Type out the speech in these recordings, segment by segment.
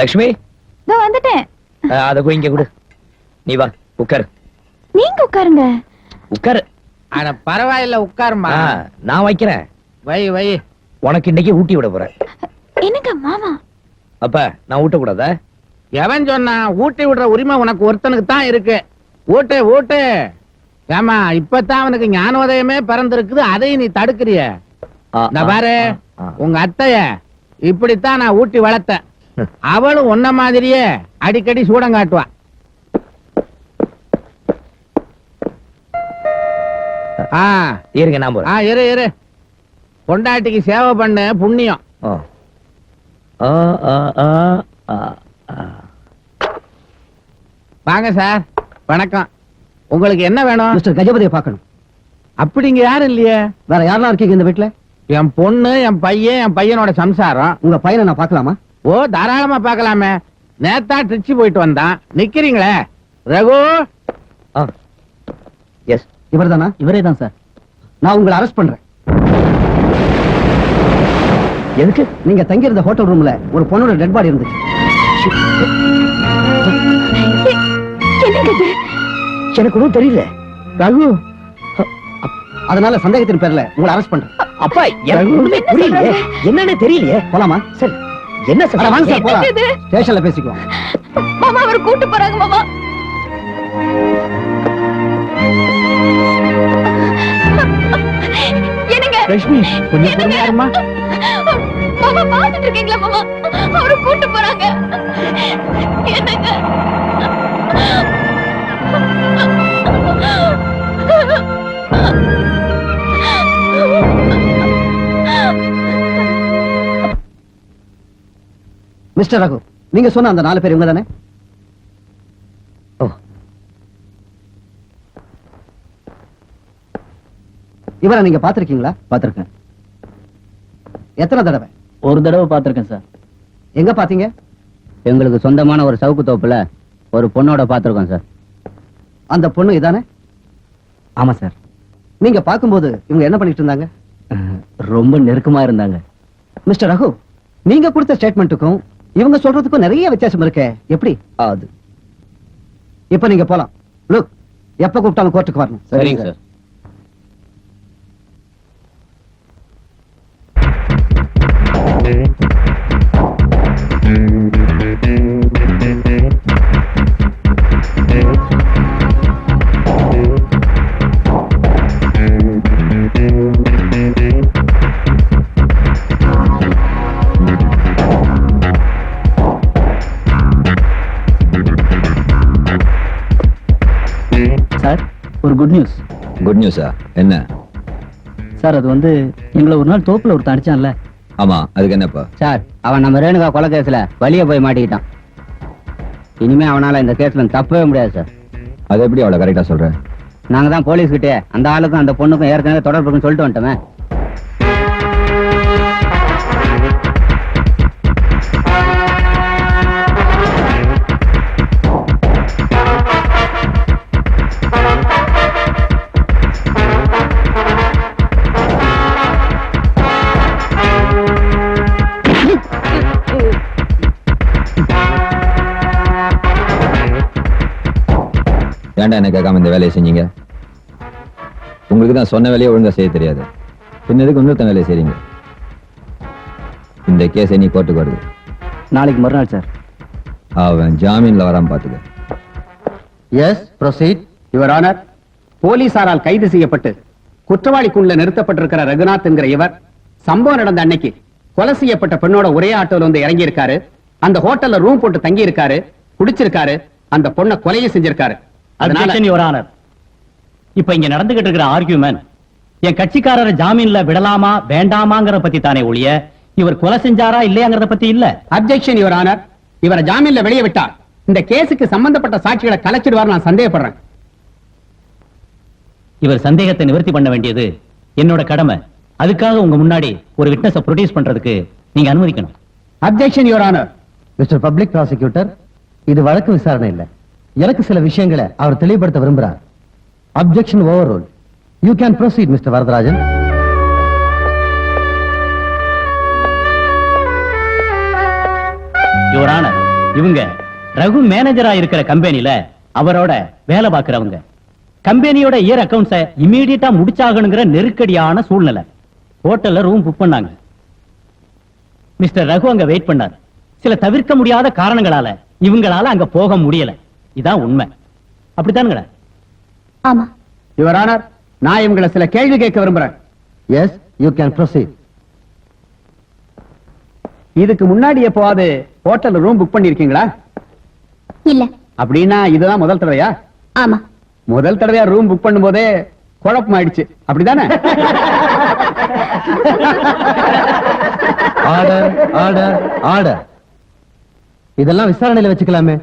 லக்ஷ்மி? இதோ வந்துட்டேன். அதை போய் இங்க கொடு. நீ வா உட்காரு. நீங்க உட்காருங்க. உட்காரு. அட பரவாயில்ல உட்காருமா நான் வைக்கிறேன். வை வை. உனக்கு இன்னைக்கு ஊட்டி விட போறேன். என்னங்க மாமா? அப்ப நான் ஊட்டக்கூடாதா? எவன் சொன்னா ஊட்டி விடுற உரிமை உனக்கு ஒருத்தனுக்கு தான் இருக்கு. ஊட்டு ஊட்டு. ஏமா இப்பதான் அவனுக்கு ஞானோதயமே பிறந்திருக்குது அதையும் நீ தடுக்கிறிய. பாரு. உங்க அத்தைய இப்படித்தான் நான் ஊட்டி வளர்த்தேன். அவளும் உன்ன மாதிரியே அடிக்கடி சூடம் காட்டுவா. ஆ இருங்க நான் போறேன். ஆ இரு இரு. பொண்டாட்டிக்கு சேவை பண்ண புண்ணியம். ஆ. ஆ, ஆ, ஆ. வாங்க சார். வணக்கம். உங்களுக்கு என்ன வேணும்? மிஸ்டர் கஜபதியை பார்க்கணும். அப்படிங்க யாரும் இல்லையே? வேற யாரெல்லாம் இருக்கீங்க இந்த வீட்ல? என் பொண்ணு என் பையன் என் பையனோட சம்சாரம். உங்க பையனை நான் பார்க்கலாமா? ஓ தாராளமா பார்க்கலாமே. நேத்தா திருச்சி போயிட்டு வந்தான். நிக்கிறீங்களே? ரகு? ஆ. எஸ் இவர்தானா? இவரே தான் சார். நான் உங்களை அரெஸ்ட் பண்றேன். எதுக்கு? நீங்க தங்கி இருந்த ஹோட்டல் ரூம்ல ஒரு பொண்ணோட டெட் பாடி இருந்துச்சு. எனக்கு ஒன்றும் தெரியல. ரகு? அதனால சந்தேகத்தின் பேர்ல உங்களை அரெஸ்ட் பண்றேன். அப்பா எனக்கு புரியலையே? என்னன்னு தெரியலையே? போலாமா? சரி. என்ன அட, வாங்க சார் சார் போலாம். இது? ஸ்டேஷன்ல பேசிக்குவோம். மாமா அவர் கூட்டு போறாங்க மாமா. என்னங்க? லட்சுமி கொஞ்சம் என்னங்க? பொறுமையா இருமா. மாமா பாத்துட்டு இருக்கீங்களா மாமா? அவரு கூட்டு போறாங்க. என்னங்க? மிஸ்டர் ரகு நீங்க சொன்ன அந்த நாலு பேர் இவங்க தானே? ஓ. இவரை நீங்க பாத்திருக்கீங்களா பார்த்திருக்கேன். எத்தனை தடவை? ஒரு தடவை பார்த்திருக்கேன் சார். எங்க பாத்தீங்க எங்களுக்கு சொந்தமான ஒரு சவுக்கு தோப்புல ஒரு பொண்ணோட பார்த்திருக்கோம் சார். அந்த பொண்ணு இதானே? ஆமா சார். நீங்க பார்க்கும்போது இவங்க என்ன பண்ணிட்டு இருந்தாங்க? ரொம்ப நெருக்கமா இருந்தாங்க. மிஸ்டர் ரகு நீங்க கொடுத்த ஸ்டேட்மெண்ட்டுக்கும் இவங்க சொல்றதுக்கும் நிறைய வித்தியாசம் இருக்கே. எப்படி? அது. இப்ப நீங்க போலாம். லுக் எப்ப கூப்பிட்டாலும் கோர்ட்டுக்கு வரணும். சரிங்க சார். சார். குட் நியூஸா என்ன? சார் அது வந்து எங்களை ஒரு நாள் தோப்புல ஒருத்தன் அடிச்சான்ல. ஆமா அதுக்கு என்னப்பா? சார் அவன் நம்ம ரேணுகா கொலை கேஸ்ல வழிய போய் மாட்டிக்கிட்டான். இனிமே அவனால இந்த கேஸ்ல தப்பவே முடியாது சார். அது எப்படி அவளை கரெக்டா சொல்ற? நாங்க தான் போலீஸ் கிட்டே அந்த ஆளுக்கும் அந்த பொண்ணுக்கும் ஏற்கனவே தொடர்பு இருக்குன்னு சொல்லிட்டு வந்துட்டோமே. ஏன்டா என்ன கேட்காம இந்த வேலையை செஞ்சீங்க? உங்களுக்கு தான் சொன்ன வேலையை ஒழுங்கா செய்ய தெரியாது. பின்ன எதுக்கு இன்னொருத்தன் வேலையை செய்றீங்க? இந்த கேஸை நீ கோர்ட்டுக்கு வருது. நாளைக்கு மறுநாள் சார் அவன் ஜாமீன்ல வராம பாத்துக்க. எஸ் ப்ரொசீட் யுவர் ஆனர் போலீசாரால் கைது செய்யப்பட்டு குற்றவாளிக்குள்ள நிறுத்தப்பட்டிருக்கிற ரகுநாத் என்கிற இவர் சம்பவம் நடந்த அன்னைக்கு கொலை செய்யப்பட்ட பெண்ணோட ஒரே ஆட்டோல வந்து இறங்கி இருக்காரு அந்த ஹோட்டல்ல ரூம் போட்டு தங்கி இருக்காரு குடிச்சிருக்காரு. அந்த பொண்ணை கொலையை செஞ்சிருக்காரு. அதனால Objection, Your Honor. இப்ப இங்க நடந்துகிட்டு இருக்கிற ஆர்கியூமெண்ட் என் கட்சிக்காரரை ஜாமீன்ல விடலாமா வேண்டாமாங்கிற பத்தி தானே ஒழிய இவர் கொலை செஞ்சாரா இல்லையாங்கிறத பத்தி இல்ல. அப்ஜெக்ஷன் யுவர் ஆனர் இவரை ஜாமீன்ல வெளியே விட்டார். இந்த கேஸுக்கு சம்பந்தப்பட்ட சாட்சிகளை கலைச்சிடுவார் நான் சந்தேகப்படுறேன். இவர் சந்தேகத்தை நிவர்த்தி பண்ண வேண்டியது என்னோட கடமை. அதுக்காக உங்க முன்னாடி ஒரு விட்னஸ ப்ரொடியூஸ் பண்றதுக்கு நீங்க அனுமதிக்கணும். Objection your honour mister public prosecutor இது வழக்கு விசாரணை இல்ல. எனக்கு சில விஷயங்களை அவர் தெளிவுபடுத்த விரும்புறார். Objection over you can proceed mister Varadarajan யுவரான இவங்க ரகு மேனேஜரா இருக்கிற கம்பெனில அவரோட வேலை பார்க்கிறவங்க. கம்பெனியோட இயர் அக்கவுண்ட்ஸ இமீடியட்டா முடிச்சாகணுங்கிற நெருக்கடியான சூழ்நிலை. ஹோட்டல்ல ரூம் புக் பண்ணாங்க. மிஸ்டர் ரகு அங்க வெயிட் பண்ணார். சில தவிர்க்க முடியாத காரணங்களால இவங்களால அங்க போக முடியல. இதான் உண்மை. அப்படித்தானுங்களா? ஆமா. யுவர் ஆனர் நான் இவங்களை சில கேள்வி கேட்க விரும்புறேன். எஸ் யூ கேன் ப்ரொசீட் இதுக்கு முன்னாடி எப்போவாது ஹோட்டல்ல ரூம் புக் பண்ணிருக்கீங்களா இல்ல. அப்படின்னா இதுதான் முதல் தடவையா? ஆமா. முதல் தடவையா ரூம் புக் பண்ணும்போதே குழப்பம் ஆயிடுச்சு அப்படிதானே? ஆர்டர் ஆர்டர் ஆர்டர் இதெல்லாம் விசாரணையில வச்சுக்கலாமே.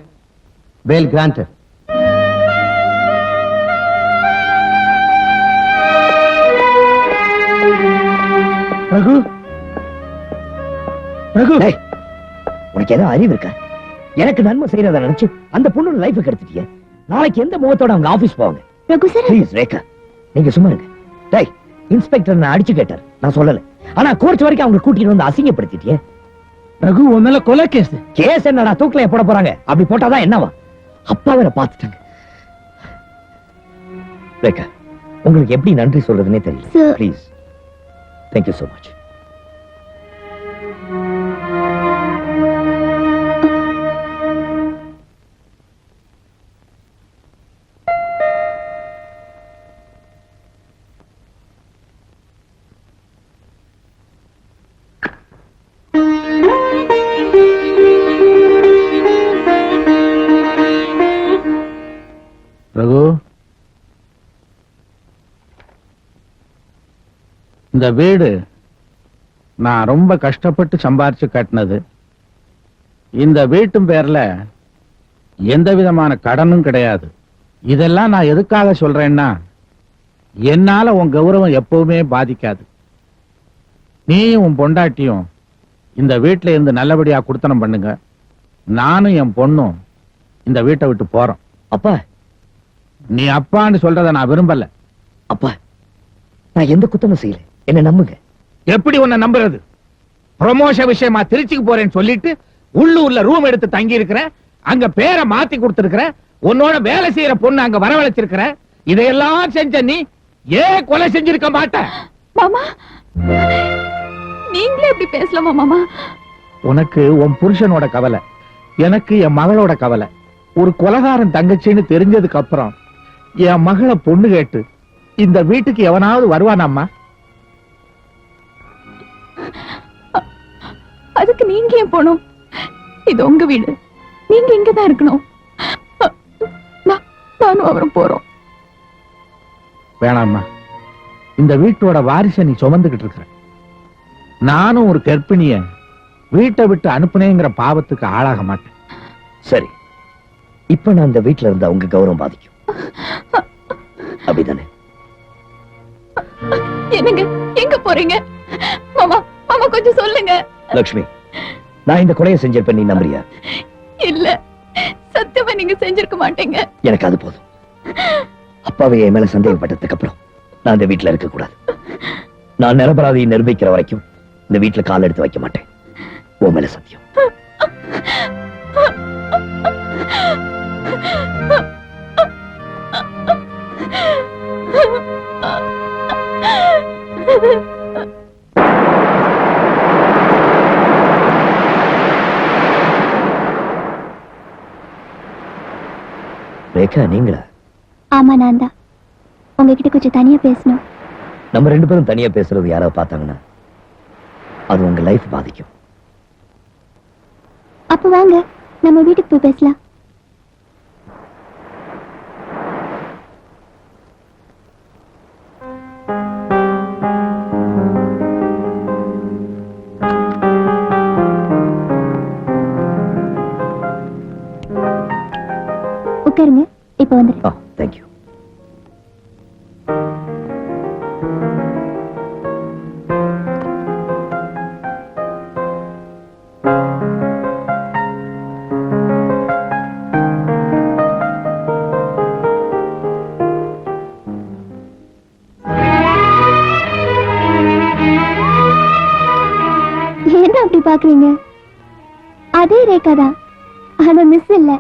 Bail grant Raghu? ரகு? உனக்கு ஏதோ அறிவு இருக்கா? எனக்கு நன்மை செய்யறத நினைச்சு அந்த பொண்ணோட லைஃப் கெடுத்துட்டிய. நாளைக்கு எந்த முகத்தோட அவங்க ஆபீஸ் போவாங்க? ரகு சார் ப்ளீஸ் ரேகா நீங்க சும்மா இருங்க. டேய் இன்ஸ்பெக்டர் நான் அடிச்சு கேட்டார். நான் சொல்லல. ஆனா கோர்ட் வரைக்கும் அவங்க கூட்டிட்டு வந்து அசிங்கப்படுத்திட்டியே. ரகு உன் மேல கொலை கேஸ் கேஸ் என்னடா தூக்கில போட போறாங்க? அப்படி போட்டாதான் என்னவா? அப்பா வேற பாத்துட்டாங்க ரேகா உங்களுக்கு எப்படி நன்றி சொல்றதுன்னே தெரியல. ப்ளீஸ் தேங்க்யூ so மச் இந்த வீடு நான் ரொம்ப கஷ்டப்பட்டு சம்பாரிச்சு கட்டினது. இந்த வீட்டும் பேர்ல எந்த விதமான கடனும் கிடையாது. இதெல்லாம் நான் எதுக்காக சொல்றேன்னா என்னால உன் கௌரவம் எப்பவுமே பாதிக்காது. நீயும் உன் பொண்டாட்டியும் இந்த வீட்டுல இருந்து நல்லபடியா குடுத்தனம் பண்ணுங்க. நானும் என் பொண்ணும் இந்த வீட்டை விட்டு போறோம். அப்பா. நீ அப்பான்னு சொல்றத நான் விரும்பல. அப்பா நான் எந்த குத்தமும் செய்யல. என்ன நம்புங்க. எப்படி உன்னை நம்புறது? ப்ரொமோஷன் விஷயமா திருச்சிக்கு போறேன்னு சொல்லிட்டு உள்ளூர்ல ரூம் எடுத்து தங்கி இருக்கிற அங்க பேரை மாத்தி கொடுத்திருக்கிற உன்னோட வேலை செய்யற பொண்ணு அங்க வரவழைச்சிருக்கிற இதையெல்லாம் செஞ்ச நீ ஏன் கொலை செஞ்சிருக்க மாட்ட? மாமா நீங்களே இப்படி பேசலாமா மாமா? உனக்கு உன் புருஷனோட கவலை எனக்கு என் மகளோட கவலை. ஒரு கொலகாரன் தங்கச்சின்னு தெரிஞ்சதுக்கு அப்புறம் என் மகளை பொண்ணு கேட்டு இந்த வீட்டுக்கு எவனாவது வருவானாம்மா? அதுக்கு நீங்க ஏன் போகணும்? இது உங்க வீடு. நீங்க இங்கதான் இருக்கணும். நான்- நானும் அவரும் போறோம். வேணாம்மா. இந்த வீட்டோட வாரிசை நீ சுமந்துகிட்டு இருக்கிற. நானும் ஒரு கர்ப்பிணிய வீட்டை விட்டு அனுப்புனேங்கிற பாவத்துக்கு ஆளாக மாட்டேன். சரி. இப்ப நான் இந்த வீட்டுல இருந்தா உங்க கௌரவம் பாதிக்கும். அப்படிதானே? என்னங்க எங்க போறீங்க? மாமா மாமா கொஞ்சம் சொல்லுங்க. லக்ஷ்மி நான் இந்த கொலையை செஞ்சிருப்பேன் நீ நம்புறியா? இல்ல சத்தியமா நீங்க செஞ்சிருக்க மாட்டீங்க. எனக்கு அது போதும். அப்பாவை என் மேல சந்தேகப்பட்டதுக்கு அப்புறம் நான் இந்த வீட்டுல இருக்க கூடாது நான் நிரபராதியை நிரூபிக்கிற வரைக்கும் இந்த வீட்டுல கால் எடுத்து வைக்க மாட்டேன். உன் மேல சத்தியம். ரேகா நீங்களா? ஆமா நான் தான். உங்ககிட்ட கொஞ்சம் தனியா பேசணும். நம்ம ரெண்டு பேரும் தனியா பேசுறது யாராவது பார்த்தாங்கன்னா அது உங்க லைஃப் பாதிக்கும். அப்ப வாங்க நம்ம வீட்டுக்கு போய் பேசலாம். பாக்குறீங்க அதே ரேகா தான். ஆனா மிஸ் இல்ல.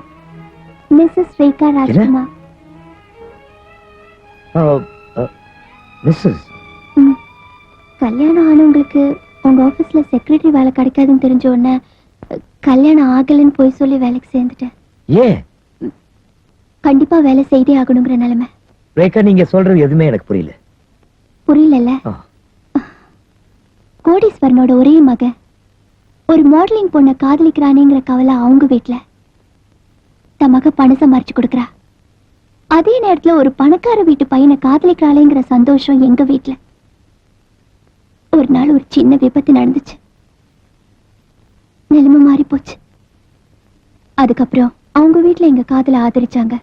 மிஸ்ஸஸ் ரேகா ராஜ்குமார். மிஸ்ஸஸ். கல்யாணம் ஆனவங்களுக்கு உங்க ஆபீஸ்ல செக்ரட்டரி வேலை கிடைக்காதுன்னு தெரிஞ்ச உடனே கல்யாணம் ஆகலைன்னு போய் சொல்லி வேலைக்கு சேர்ந்துட்டேன். ஏன்? கண்டிப்பா வேலை செய்தே ஆகணுங்கிற நிலைமை. ரேகா நீங்க சொல்றது எதுவுமே எனக்கு புரியல. புரியலல்ல? ஆ. கோடீஸ்வரனோட ஒரே மகன் ஒரு மாடலிங் பொண்ணை காதலிக்கிறானேங்கிற கவலை அவங்க வீட்டுல தன் மக பணம் சம்பாரிச்சு கொடுக்கறா. அதே நேரத்துல ஒரு பணக்கார வீட்டு பையனை காதலிக்கிறாளேங்கிற சந்தோஷம் எங்க வீட்டுல ஒரு நாள் ஒரு சின்ன விபத்து நடந்துச்சு. நிலைமை மாறி போச்சு. அதுக்கப்புறம் அவங்க வீட்டுல எங்க காதலை ஆதரிச்சாங்க.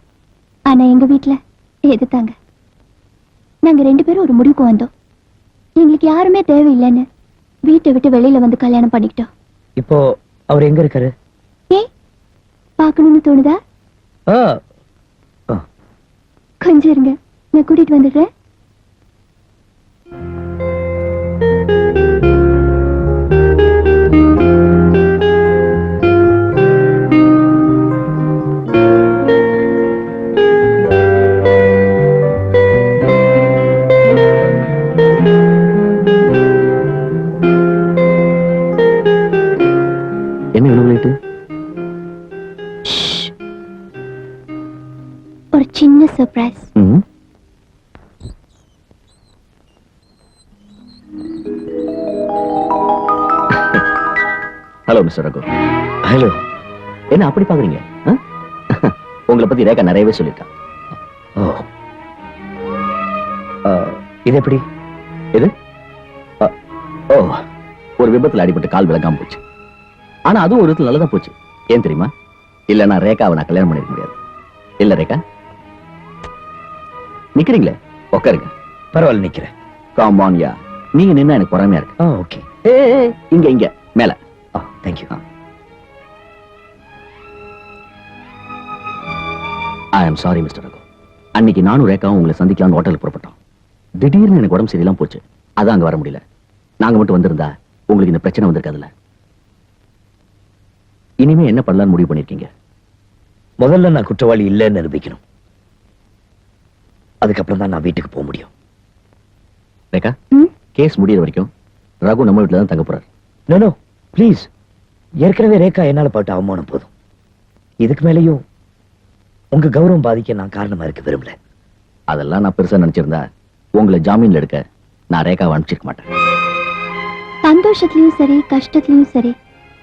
ஆனா எங்க வீட்ல எதிர்த்தாங்க நாங்க ரெண்டு பேரும் ஒரு முடிவுக்கு வந்தோம். எங்களுக்கு யாருமே தேவையில்லைன்னு வீட்டை விட்டு வெளியில வந்து கல்யாணம் பண்ணிக்கிட்டோம். இப்போ அவர் எங்க இருக்காரு? ஏ பார்க்கணும்னு தோணுதா? கொஞ்சம் இருங்க நான் கூட்டிட்டு வந்துடுறேன். அப்படி பாக்குறீங்க? உங்களை பத்தி ரேகா நிறையவே சொல்லியிருக்கா. ஓ. ஆ, இது எப்படி? இது? ஓ ஒரு விபத்துல அடிபட்டு கால் விளங்காம போச்சு. ஆனா அதுவும் ஒரு விதத்துல நல்லதா போச்சு. ஏன் தெரியுமா? இல்ல நான் ரேகாவை நான் கல்யாணம் பண்ணிருக்க முடியாது. இல்ல ரேகா? நிக்கிறீங்களே? உட்காருங்க. பரவாயில்ல நிக்கிறேன். Come on yeah. நீங்க நின்னா எனக்கு பொறாமையா இருக்கு. ஓகே. ஏ இங்க இங்க. மேல. Thank you I am sorry mister Raghu அன்னைக்கு நானும் ரேகாவும் உங்களை சந்திக்கலாம்னு ஹோட்டலுக்கு புறப்பட்டோம். திடீர்னு எனக்கு உடம்பு சரியில்லாம போச்சு. அதான் அங்க வர முடியல. நாங்க மட்டும் வந்திருந்தா உங்களுக்கு இந்த பிரச்சனை வந்திருக்காதுல்ல? இனிமே என்ன பண்ணலாம்னு முடிவு பண்ணிருக்கீங்க? முதல்ல நான் குற்றவாளி இல்லைன்னு நிரூபிக்கணும். அதுக்கப்புறம் தான் நான் வீட்டுக்கு போக முடியும். ரேகா? கேஸ் முடியிற வரைக்கும் ரகு நம்ம வீட்டுல தான் தங்க போறாரு. நோ நோ ப்ளீஸ் ஏற்கனவே ரேகா என்னால பட்ட அவமானம் போதும். இதுக்கு மேலேயும் உங்க கௌரவம் பாதிக்க நான் காரணமா இருக்க விரும்பல. அதெல்லாம் நான் பெருசா நினைச்சிருந்தா உங்களை ஜாமீன்ல எடுக்க நான் ரேகாவை அனுப்பிச்சிருக்க மாட்டேன். சந்தோஷத்துலயும் சரி கஷ்டத்துலயும் சரி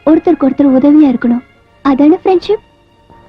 ஒருத்தருக்கு ஒருத்தர் உதவியா இருக்கணும். அதான ஃப்ரெண்ட்ஷிப்